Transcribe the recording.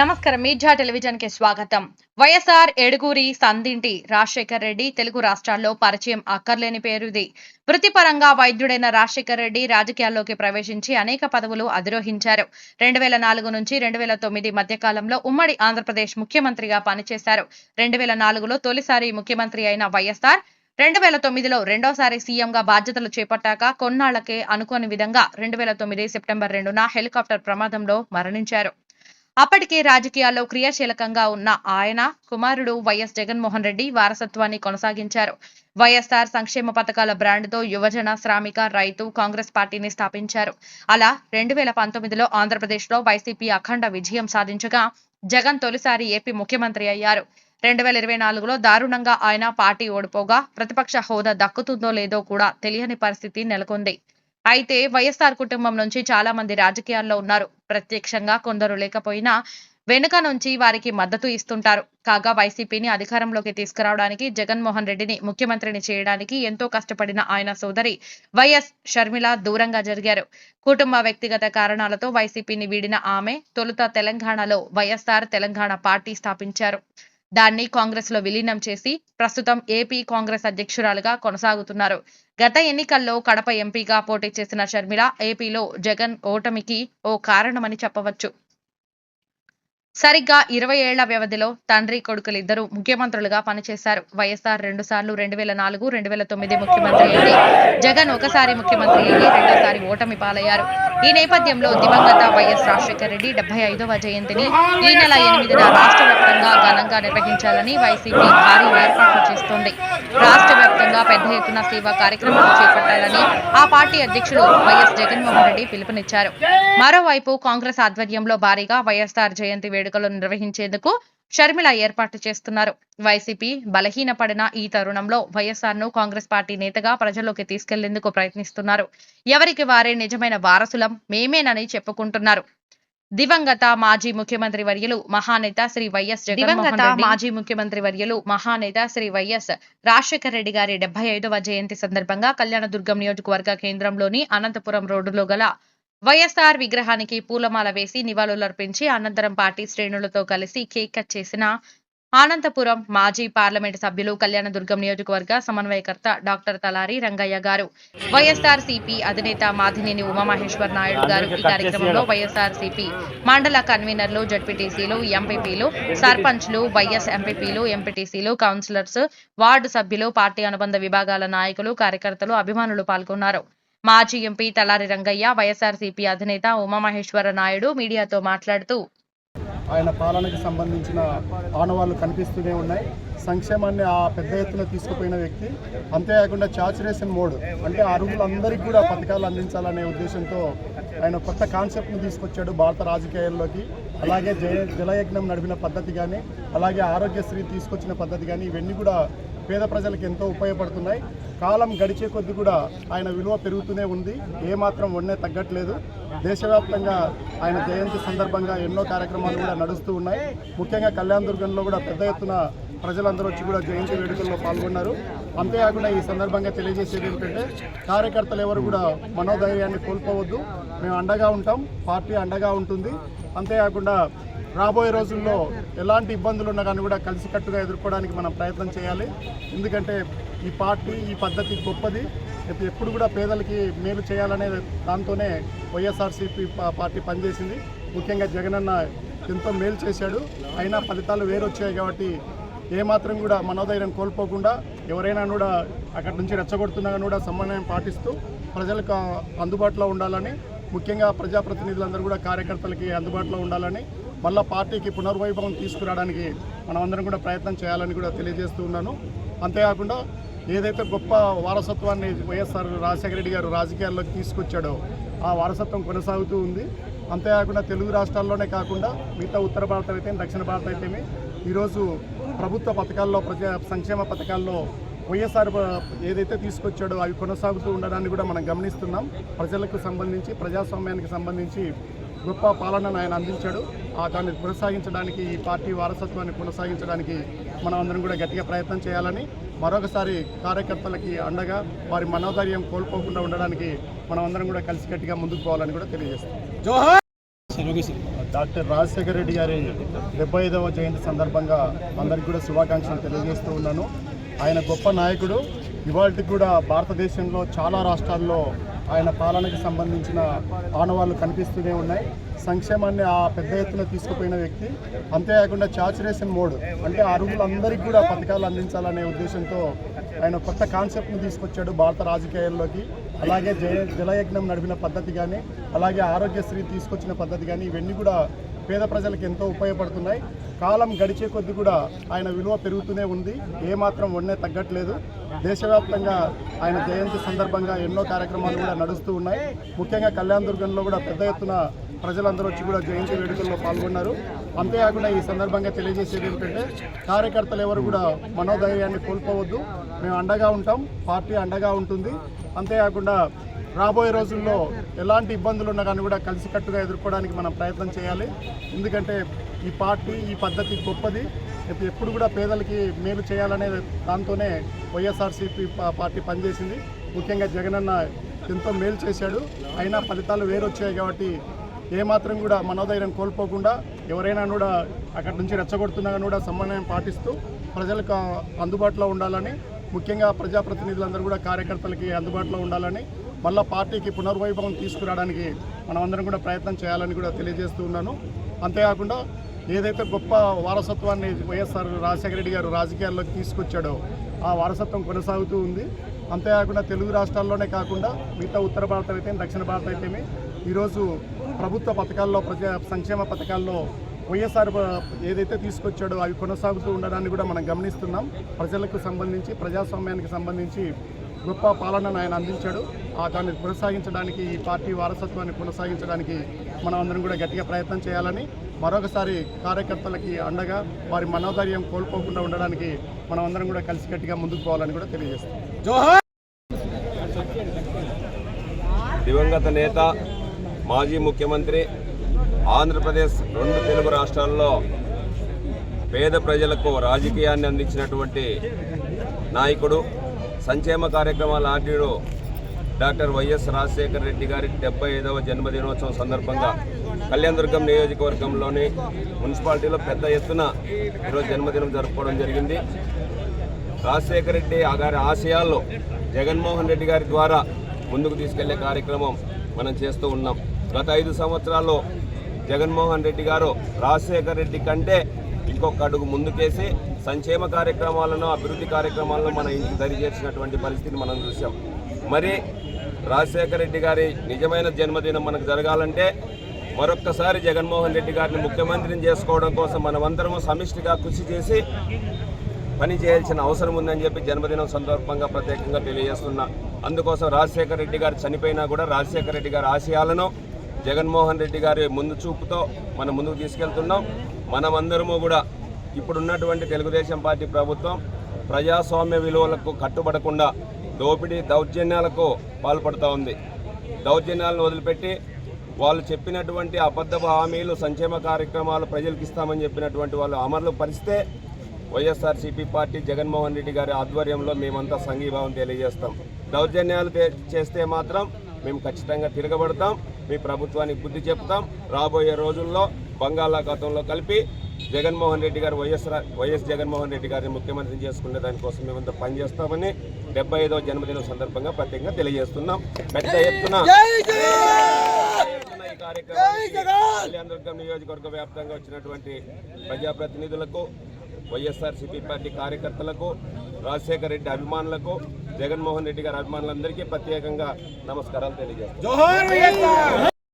నమస్కారం. మీడియా టెలివిజన్కి స్వాగతం. వైఎస్ఆర్ ఎడుగురి సందింటి రాజశేఖర్ రెడ్డి తెలుగు రాష్ట్రాల్లో పరిచయం అక్కర్లేని పేరుది. వృత్తిపరంగా వైద్యుడైన రాజశేఖర్ రెడ్డి రాజకీయాల్లోకి ప్రవేశించి అనేక పదవులు అధిరోహించారు. రెండు వేల నాలుగు నుంచి రెండు వేల తొమ్మిది మధ్యకాలంలో ఉమ్మడి ఆంధ్రప్రదేశ్ ముఖ్యమంత్రిగా పనిచేశారు. రెండు వేల నాలుగులో తొలిసారి ముఖ్యమంత్రి అయిన వైఎస్ఆర్ రెండు వేల తొమ్మిదిలో రెండోసారి సీఎంగా బాధ్యతలు చేపట్టాక కొన్నాళ్ళకే అనుకోని విధంగా రెండు వేల తొమ్మిది సెప్టెంబర్ రెండున హెలికాప్టర్ ప్రమాదంలో మరణించారు. అప్పటికే రాజకీయాల్లో క్రియాశీలకంగా ఉన్న ఆయన కుమారుడు వైఎస్ జగన్మోహన్ రెడ్డి వారసత్వాన్ని కొనసాగించారు. వైఎస్ఆర్ సంక్షేమ పథకాల బ్రాండ్తో యువజన శ్రామిక రైతు కాంగ్రెస్ పార్టీని స్థాపించారు. అలా రెండు వేల పంతొమ్మిదిలో ఆంధ్రప్రదేశ్లో వైసీపీ అఖండ విజయం సాధించగా జగన్ తొలిసారి ఏపీ ముఖ్యమంత్రి అయ్యారు. రెండు వేల ఇరవై నాలుగులో దారుణంగా ఆయన పార్టీ ఓడిపోగా ప్రతిపక్ష హోదా దక్కుతుందో లేదో కూడా తెలియని పరిస్థితి నెలకొంది. అయితే వైఎస్ఆర్ కుటుంబం నుంచి చాలా మంది రాజకీయాల్లో ఉన్నారు. ప్రత్యక్షంగా కొందరు లేకపోయినా వెనుక నుంచి వారికి మద్దతు ఇస్తుంటారు. కాగా వైసీపీని అధికారంలోకి తీసుకురావడానికి జగన్మోహన్ రెడ్డిని ముఖ్యమంత్రిని చేయడానికి ఎంతో కష్టపడిన ఆయన సోదరి వైఎస్ షర్మిల దూరంగా జరిగారు. కుటుంబ వ్యక్తిగత కారణాలతో వైసీపీని వీడిన ఆమె తొలుత తెలంగాణలో వైఎస్ఆర్ తెలంగాణ పార్టీ స్థాపించారు. దాన్ని కాంగ్రెస్లో విలీనం చేసి ప్రస్తుతం ఏపీ కాంగ్రెస్ అధ్యక్షురాలుగా కొనసాగుతున్నారు. గత ఎన్నికల్లో కడప ఎంపీగా పోటీ చేసిన షర్మిల ఏపీలో జగన్ ఓటమికి ఓ కారణమని చెప్పవచ్చు. సరిగ్గా ఇరవై ఏళ్ళ వ్యవధిలో తండ్రి కొడుకులిద్దరూ ముఖ్యమంత్రులుగా పనిచేశారు. వైఎస్ఆర్ రెండు సార్లు రెండు వేల నాలుగు రెండు వేల తొమ్మిది ముఖ్యమంత్రి అయ్యి జగన్ ఒకసారి ముఖ్యమంత్రి అయ్యి రెండోసారి ఓటమి పాలయ్యారు. ఈ నేపథ్యంలో దివంగత వైఎస్ రాజశేఖర రెడ్డి డెబ్బై ఐదవ జయంతిని ఈ నెల ఎనిమిదిన రాష్ట్ర వ్యాప్తంగా ఘనంగా నిర్వహించాలని వైసీపీ భారీ ఏర్పాట్లు చేస్తోంది. రాష్ట్ర వ్యాప్తంగా పెద్ద ఎత్తున సేవా కార్యక్రమాలు చేపట్టాలని ఆ పార్టీ అధ్యక్షుడు వైఎస్ జగన్మోహన్ రెడ్డి పిలుపునిచ్చారు. మరోవైపు కాంగ్రెస్ ఆధ్వర్యంలో భారీగా వైఎస్ఆర్ జయంతి వేడు వేడుకలు నిర్వహించేందుకు షర్మిల ఏర్పాటు చేస్తున్నారు. వైసీపీ బలహీనపడిన ఈ తరుణంలో వైఎస్ఆర్ను కాంగ్రెస్ పార్టీ నేతగా ప్రజల్లోకి తీసుకెళ్ళేందుకు ప్రయత్నిస్తున్నారు. ఎవరికి వారే నిజమైన వారసులం మేమేనని చెప్పుకుంటున్నారు. దివంగత మాజీ ముఖ్యమంత్రి వర్యులు మహానేత శ్రీ వైఎస్ దివంగత మాజీ ముఖ్యమంత్రి వర్యులు మహానేత శ్రీ వైఎస్ రాజశేఖర రెడ్డి గారి డెబ్బై ఐదవ జయంతి సందర్భంగా కళ్యాణదుర్గం నియోజకవర్గ కేంద్రంలోని అనంతపురం రోడ్డులో గల వైఎస్ఆర్ విగ్రహానికి పూలమాల వేసి నివాళులర్పించి అనంతరం పార్టీ శ్రేణులతో కలిసి కేక్ కట్ చేసిన అనంతపురం మాజీ పార్లమెంట్ సభ్యులు కళ్యాణదుర్గం నియోజకవర్గ సమన్వయకర్త డాక్టర్ తలారి రంగయ్య గారు. వైఎస్ఆర్ సిపి అధినేత మాధినేని ఉమామహేశ్వర్ నాయుడు గారు ఈ కార్యక్రమంలో వైఎస్ఆర్ సిపి మండల కన్వీనర్లు జడ్పీటీసీలు ఎంపీపీలు సర్పంచ్లు వైఎస్ ఎంపీపీలు ఎంపీటీసీలు కౌన్సిలర్స్ వార్డు సభ్యులు పార్టీ అనుబంధ విభాగాల నాయకులు కార్యకర్తలు అభిమానులు పాల్గొన్నారు. మాజీ ఎంపీ తలారి రంగయ్య వైఎస్ఆర్సీపీ అధినేత ఉమామహేశ్వర నాయుడు మీడియాతో మాట్లాడుతూ ఆయన పాలనకి సంబంధించిన ఆనవాళ్ళు కనిపిస్తూనే ఉన్నాయి. సంక్షేమాన్ని ఆ పెద్ద ఎత్తున తీసుకుపోయిన వ్యక్తి అంతేకాకుండా చాచురేషన్ మోడ్ అంటే అరుగులందరికీ కూడా పథకాలు అందించాలనే ఉద్దేశంతో ఆయన కొత్త కాన్సెప్ట్ని తీసుకొచ్చాడు భారత రాజకీయాల్లోకి. అలాగే జయ జలయజ్ఞం నడిపిన పద్ధతి కానీ అలాగే ఆరోగ్యశ్రీ తీసుకొచ్చిన పద్ధతి కానీ ఇవన్నీ కూడా పేద ప్రజలకు ఎంతో ఉపయోగపడుతున్నాయి. కాలం గడిచే కొద్ది కూడా ఆయన విలువ పెరుగుతూనే ఉంది. ఏమాత్రం వన్నే తగ్గట్లేదు. దేశవ్యాప్తంగా ఆయన జయంతి సందర్భంగా ఎన్నో కార్యక్రమాలు కూడా నడుస్తూ ఉన్నాయి. ముఖ్యంగా కళ్యాణ్ దుర్గంలో కూడా పెద్ద ఎత్తున ప్రజలందరూ వచ్చి కూడా జయంతి వేడుకల్లో పాల్గొన్నారు. అంతేకాకుండా ఈ సందర్భంగా తెలియజేసేది ఏంటంటే కార్యకర్తలు ఎవరు కూడా మనోధైర్యాన్ని కోల్పోవద్దు. మేము అండగా ఉంటాం. పార్టీ అండగా ఉంటుంది. అంతేకాకుండా రాబోయే రోజుల్లో ఎలాంటి ఇబ్బందులు ఉన్నా కానీ కూడా కలిసికట్టుగా ఎదుర్కోవడానికి మనం ప్రయత్నం చేయాలి. ఎందుకంటే ఈ పార్టీ ఈ పద్ధతి గొప్పది. ఎప్పుడు కూడా పేదలకి మేలు చేయాలనే దాంతోనే వైఎస్ఆర్సీపీ పార్టీ పనిచేసింది. ముఖ్యంగా జగనన్న ఎంతో మేలు చేశాడు. అయినా ఫలితాలు వేరొచ్చాయి కాబట్టి ఏమాత్రం కూడా మనోధైర్యం కోల్పోకుండా ఎవరైనా కూడా అక్కడి నుంచి రెచ్చగొడుతున్నా కూడా సమన్వయం పాటిస్తూ ప్రజలకు అందుబాటులో ఉండాలని ముఖ్యంగా ప్రజాప్రతినిధులందరూ కూడా కార్యకర్తలకి అందుబాటులో ఉండాలని మళ్ళా పార్టీకి పునర్వైభవం తీసుకురావడానికి మనమందరం కూడా ప్రయత్నం చేయాలని కూడా తెలియజేస్తూ ఉన్నాను. అంతేకాకుండా ఏదైతే గొప్ప వారసత్వాన్ని వైఎస్ఆర్ రాజశేఖర రెడ్డి గారు రాజకీయాల్లోకి తీసుకొచ్చాడో ఆ వారసత్వం కొనసాగుతూ ఉంది. అంతేకాకుండా తెలుగు రాష్ట్రాల్లోనే కాకుండా మిగతా ఉత్తర భారత అయితే దక్షిణ భారత అయితేమి ఈరోజు ప్రభుత్వ పథకాల్లో ప్రజా సంక్షేమ పథకాల్లో వైఎస్ఆర్ ఏదైతే తీసుకొచ్చాడో అవి కొనసాగుతూ ఉండడాన్ని కూడా మనం గమనిస్తున్నాం. ప్రజలకు సంబంధించి ప్రజాస్వామ్యానికి సంబంధించి గొప్ప పాలనను ఆయన అందించాడు. ఆ దాన్ని కొనసాగించడానికి ఈ పార్టీ వారసత్వాన్ని కొనసాగించడానికి మనం అందరం కూడా గట్టిగా ప్రయత్నం చేయాలని మరొకసారి కార్యకర్తలకి అండగా వారి మనోధైర్యం కోల్పోకుండా ఉండడానికి మనం అందరం కూడా కలిసికట్టుగా ముందుకు పోవాలని కూడా తెలియజేస్తాం డాక్టర్ రాజశేఖర రెడ్డి గారి డెబ్బై ఐదవ జయంతి సందర్భంగా అందరికీ కూడా శుభాకాంక్షలు తెలియజేస్తూ ఉన్నాను. ఆయన గొప్ప నాయకుడు. ఇవాళకి కూడా భారతదేశంలో చాలా రాష్ట్రాల్లో ఆయన పాలనకి సంబంధించిన ఆనవాళ్ళు కనిపిస్తూనే ఉన్నాయి. సంక్షేమాన్ని ఆ పెద్ద ఎత్తున తీసుకుపోయిన వ్యక్తి. అంతేకాకుండా చాచురేషన్ మోడ్ అంటే అరుగులందరికీ కూడా పథకాలు అందించాలనే ఉద్దేశంతో ఆయన కొత్త కాన్సెప్ట్ని తీసుకొచ్చాడు భారత రాజకీయాల్లోకి. అలాగే జయ జలయజ్ఞం నడిపిన పద్ధతి కానీ అలాగే ఆరోగ్యశ్రీ తీసుకొచ్చిన పద్ధతి కానీ ఇవన్నీ కూడా పేద ప్రజలకు ఎంతో ఉపయోగపడుతున్నాయి. కాలం గడిచే కొద్ది కూడా ఆయన విలువ పెరుగుతూనే ఉంది. ఏమాత్రం వన్నే తగ్గట్లేదు. దేశవ్యాప్తంగా ఆయన జయంతి సందర్భంగా ఎన్నో కార్యక్రమాలు కూడా నడుస్తూ ఉన్నాయి. ముఖ్యంగా కళ్యాణ్ దుర్గంలో కూడా పెద్ద ఎత్తున ప్రజలందరూ వచ్చి కూడా జయంతి వేడుకల్లో పాల్గొన్నారు. అంతేకాకుండా ఈ సందర్భంగా తెలియజేసేది ఏమిటంటే కార్యకర్తలు ఎవరు కూడా మనోధైర్యాన్ని కోల్పోవద్దు. మేము అండగా ఉంటాం. పార్టీ అండగా ఉంటుంది. అంతేకాకుండా రాబోయే రోజుల్లో ఎలాంటి ఇబ్బందులు ఉన్నా కానీ కూడా కలిసికట్టుగా ఎదుర్కోవడానికి మనం ప్రయత్నం చేయాలి. ఎందుకంటే ఈ పార్టీ ఈ పద్ధతి గొప్పది. ఎప్పుడు కూడా పేదలకి మేలు చేయాలనే దాంతోనే వైఎస్ఆర్సీపీ పార్టీ పనిచేసింది. ముఖ్యంగా జగనన్న ఎంతో మేలు చేశాడు. అయినా ఫలితాలు వేరొచ్చాయి కాబట్టి ఏమాత్రం కూడా మనోధైర్యం కోల్పోకుండా ఎవరైనా కూడా అక్కడి నుంచి రెచ్చగొడుతున్నా కూడా సమన్వయం పాటిస్తూ ప్రజలకు అందుబాటులో ఉండాలని ముఖ్యంగా ప్రజాప్రతినిధులందరూ కూడా కార్యకర్తలకి అందుబాటులో ఉండాలని మళ్ళా పార్టీకి పునర్వైభవం తీసుకురావడానికి మనమందరం కూడా ప్రయత్నం చేయాలని కూడా తెలియజేస్తూ ఉన్నాను. అంతేకాకుండా ఏదైతే గొప్ప వారసత్వాన్ని వైఎస్ఆర్ రాజశేఖర రెడ్డి గారు రాజకీయాల్లోకి తీసుకొచ్చాడో ఆ వారసత్వం కొనసాగుతూ ఉంది. అంతేకాకుండా తెలుగు రాష్ట్రాల్లోనే కాకుండా మిగతా ఉత్తర భారత అయితే దక్షిణ భారత అయితేమి ఈరోజు ప్రభుత్వ పథకాల్లో ప్రజా సంక్షేమ పథకాల్లో వైఎస్ఆర్ ఏదైతే తీసుకొచ్చాడో అవి కొనసాగుతూ ఉండడాన్ని కూడా మనం గమనిస్తున్నాం. ప్రజలకు సంబంధించి ప్రజాస్వామ్యానికి సంబంధించి గొప్ప పాలనను ఆయన అందించాడు. ఆ దాన్ని కొనసాగించడానికి ఈ పార్టీ వారసత్వాన్ని కొనసాగించడానికి మనం అందరం కూడా గట్టిగా ప్రయత్నం చేయాలని మరొకసారి కార్యకర్తలకి అండగా వారి మనోధైర్యం కోల్పోకుండా ఉండడానికి మనం అందరం కూడా కలిసికట్టుగా ముందుకు పోవాలని కూడా తెలియజేస్తాం దివంగత నేత మాజీ ముఖ్యమంత్రి ఆంధ్రప్రదేశ్ రెండు తెలుగు రాష్ట్రాల్లో పేద ప్రజలకు రాజకీయాన్ని అందించినటువంటి నాయకుడు సంక్షేమ కార్యక్రమాల ఆర్డీడు డాక్టర్ వైఎస్ రాజశేఖర రెడ్డి గారి డెబ్బై ఐదవ జన్మదినోత్సవం సందర్భంగా కళ్యాణదుర్గం నియోజకవర్గంలోని మున్సిపాలిటీలో పెద్ద ఎత్తున ఈరోజు జన్మదినం జరుపుకోవడం జరిగింది. రాజశేఖర రెడ్డి గారి ఆశయాల్లో జగన్మోహన్ రెడ్డి గారి ద్వారా ముందుకు తీసుకెళ్ళే కార్యక్రమం మనం చేస్తూ ఉన్నాం. గత ఐదు సంవత్సరాల్లో జగన్మోహన్ రెడ్డి గారు రాజశేఖర రెడ్డి కంటే ఇంకొక అడుగు ముందుకేసి సంక్షేమ కార్యక్రమాలను అభివృద్ధి కార్యక్రమాలను మన ఇంటికి దరిచేసినటువంటి పరిస్థితిని మనం చూసాం మరి రాజశేఖర రెడ్డి గారి నిజమైన జన్మదినం మనకు జరగాలంటే మరొక్కసారి జగన్మోహన్ రెడ్డి గారిని ముఖ్యమంత్రిని చేసుకోవడం కోసం మనమందరము సమిష్టిగా కృషి చేసి పని చేయాల్సిన అవసరం ఉందని చెప్పి జన్మదినం సందర్భంగా ప్రత్యేకంగా తెలియజేస్తున్నా. అందుకోసం రాజశేఖర రెడ్డి గారు చనిపోయినా కూడా రాజశేఖర రెడ్డి గారి ఆశయాలను జగన్మోహన్ రెడ్డి గారి ముందు చూపుతో మనం ముందుకు తీసుకెళ్తున్నాం. మనమందరము కూడా ఇప్పుడున్నటువంటి తెలుగుదేశం పార్టీ ప్రభుత్వం ప్రజాస్వామ్య విలువలకు కట్టుబడకుండా దోపిడీ దౌర్జన్యాలకు పాల్పడుతూ ఉంది. దౌర్జన్యాలను వదిలిపెట్టి వాళ్ళు చెప్పినటువంటి అబద్ధపు హామీలు సంక్షేమ కార్యక్రమాలు ప్రజలకు ఇస్తామని చెప్పినటువంటి వాళ్ళు అమలు పరిస్తే వైఎస్ఆర్సీపీ పార్టీ జగన్మోహన్ రెడ్డి గారి ఆధ్వర్యంలో మేమంతా సంఘీభావం తెలియజేస్తాం. దౌర్జన్యాలు చేస్తే మాత్రం మేము ఖచ్చితంగా తిరగబడతాం. మీ ప్రభుత్వానికి బుద్ధి చెప్తాం. రాబోయే రోజుల్లో బంగాళాఖాతంలో కలిపి జగన్మోహన్ రెడ్డి గారు వైఎస్ వైఎస్ జగన్మోహన్ రెడ్డి గారిని ముఖ్యమంత్రిని చేసుకునే దానికోసం మేమంతా పనిచేస్తామని డెబ్బై ఐదవ జన్మదినం సందర్భంగా ప్రత్యేకంగా తెలియజేస్తున్నాం. పెద్ద ఎత్తున ఈ కళ్యాణదుర్గం నియోజకవర్గ వ్యాప్తంగా వచ్చినటువంటి ప్రజాప్రతినిధులకు వైఎస్ఆర్సీపీ పార్టీ కార్యకర్తలకు రాజశేఖర రెడ్డి అభిమానులకు జగన్మోహన్ రెడ్డి గారి అభిమానులందరికీ ప్రత్యేకంగా నమస్కారాలు తెలియజేస్తాను